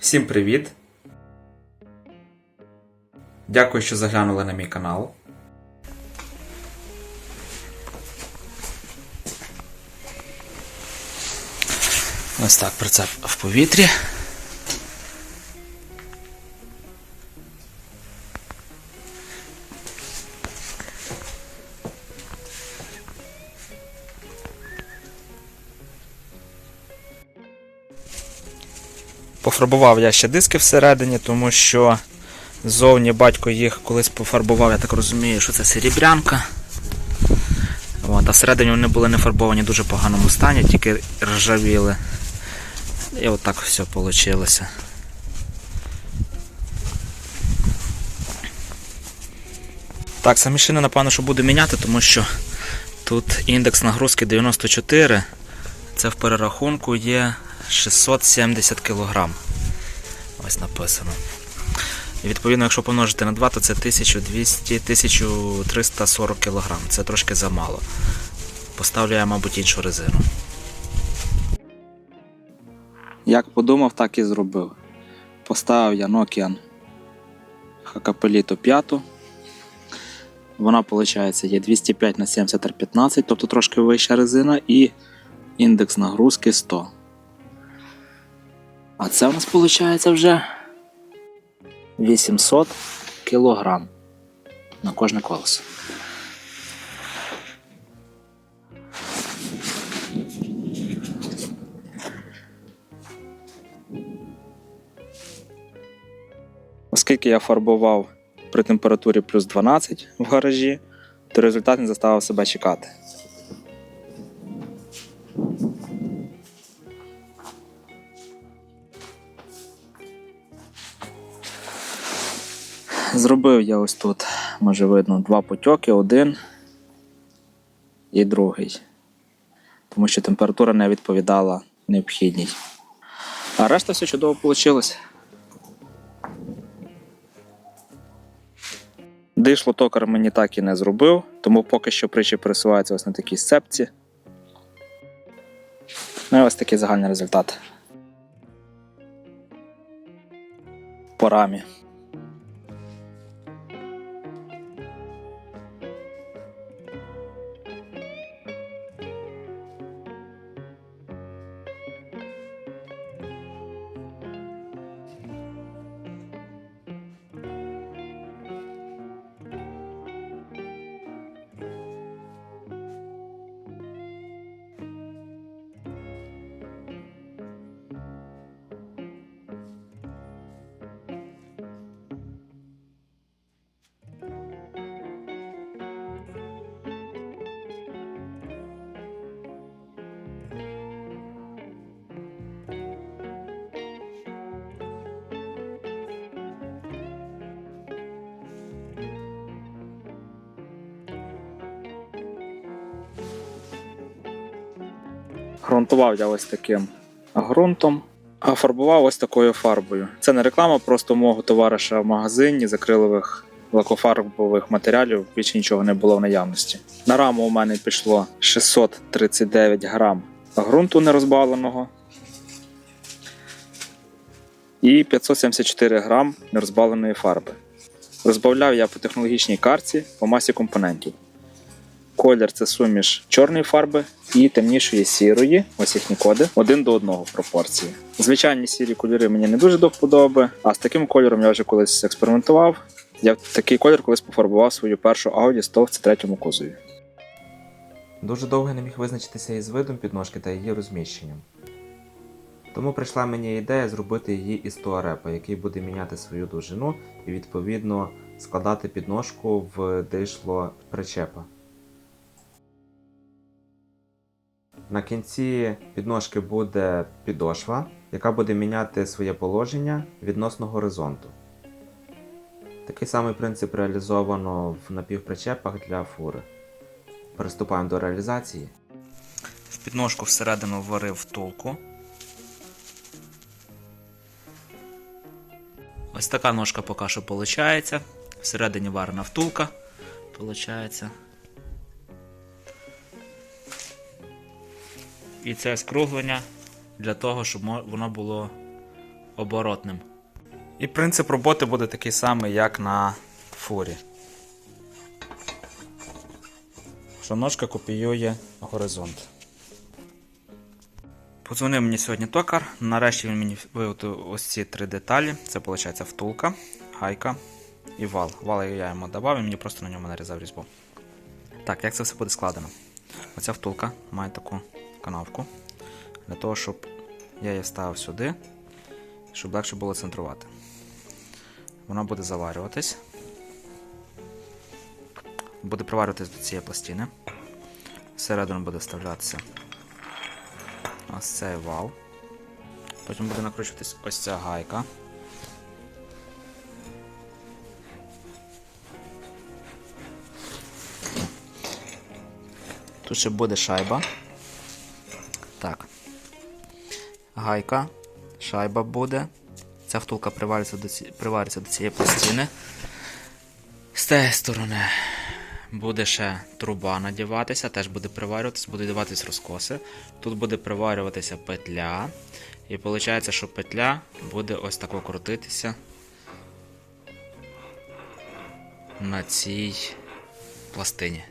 Всім привіт! Дякую, що заглянули на мій канал. Ось так прицеп в повітрі. Пофарбував я ще диски всередині, тому що ззовні батько їх колись пофарбував, я так розумію, що це серебрянка. От, а всередині вони були не фарбовані в дуже поганому стані, тільки ржавіли. І от все вийшло. Так, самі шини, напевно, що буду міняти, тому що тут індекс нагрузки 94. Це в перерахунку є 670 кг. Ось написано. І відповідно, якщо помножити на 2, то це 1200-1340 кг. Це трошки замало. Поставлю я, мабуть, іншу резину. Як подумав, так і зробив. Поставив я Nokian Hakapelito 5. Вона, виходить, є 205 на 70 15 тобто трошки вища резина, і індекс нагрузки 100. А це у нас виходить вже 800 кілограм на кожне колесо. Оскільки я фарбував при температурі плюс 12 в гаражі, то результат не заставив себе чекати. Зробив я ось тут, може видно, два потьоки, один і другий. Тому що температура не відповідала необхідній. А решта все чудово вийшло. Дишло токар мені так і не зробив, тому поки що притчі пересуваються ось на такій сцепці. Ну і ось такий загальний результат. По рамі. Грунтував я ось таким ґрунтом, а фарбував ось такою фарбою. Це не реклама, просто мого товариша в магазині з акрилових лакофарбових матеріалів більше нічого не було в наявності. На раму у мене пішло 639 грам ґрунту нерозбавленого і 574 грам нерозбавленої фарби. Розбавляв я по технологічній карті по масі компонентів. Колір це суміш чорної фарби і темнішої сірої, ось їхні коди, один до одного в пропорції. Звичайні сірі кольори мені не дуже до вподоби, а з таким кольором я вже колись експериментував. Я такий колір колись пофарбував свою першу Audi 100 в C3 кузові. Дуже довго не міг визначитися із видом підножки та її розміщенням. Тому прийшла мені ідея зробити її із туарепа, який буде міняти свою довжину і відповідно складати підножку в дишло причепа. На кінці підножки буде підошва, яка буде міняти своє положення відносно горизонту. Такий самий принцип реалізовано в напівпричепах для фури. Приступаємо до реалізації. В підножку всередину варив втулку. Ось така ножка поки що виходить. Всередині варена втулка. Получається. І це скруглення для того, щоб воно було оборотним. І принцип роботи буде такий самий, як на фурі. Що ножка копіює горизонт. Подзвонив мені сьогодні токар. Нарешті він мені виготовив ось ці три деталі. Це виходить втулка, гайка і вал. Вал я йому давав, він мені просто на ньому нарізав різьбу. Так, як це все буде складено? Оця втулка має таку канавку. Для того, щоб я її ставив сюди, щоб легше було центрувати. Вона буде заварюватись. Буде приварюватись до цієї пластини. Всередину буде вставлятися ось цей вал. Потім буде накручуватись ось ця гайка. Тут ще буде шайба. Так. Гайка, шайба буде. Ця втулка привариться до, ці... привариться до цієї пластини. З тієї сторони буде ще труба надіватися, теж буде приварюватися, будуть даватись розкоси. Тут буде приварюватися петля. І виходить, що петля буде ось тако крутитися на цій пластині.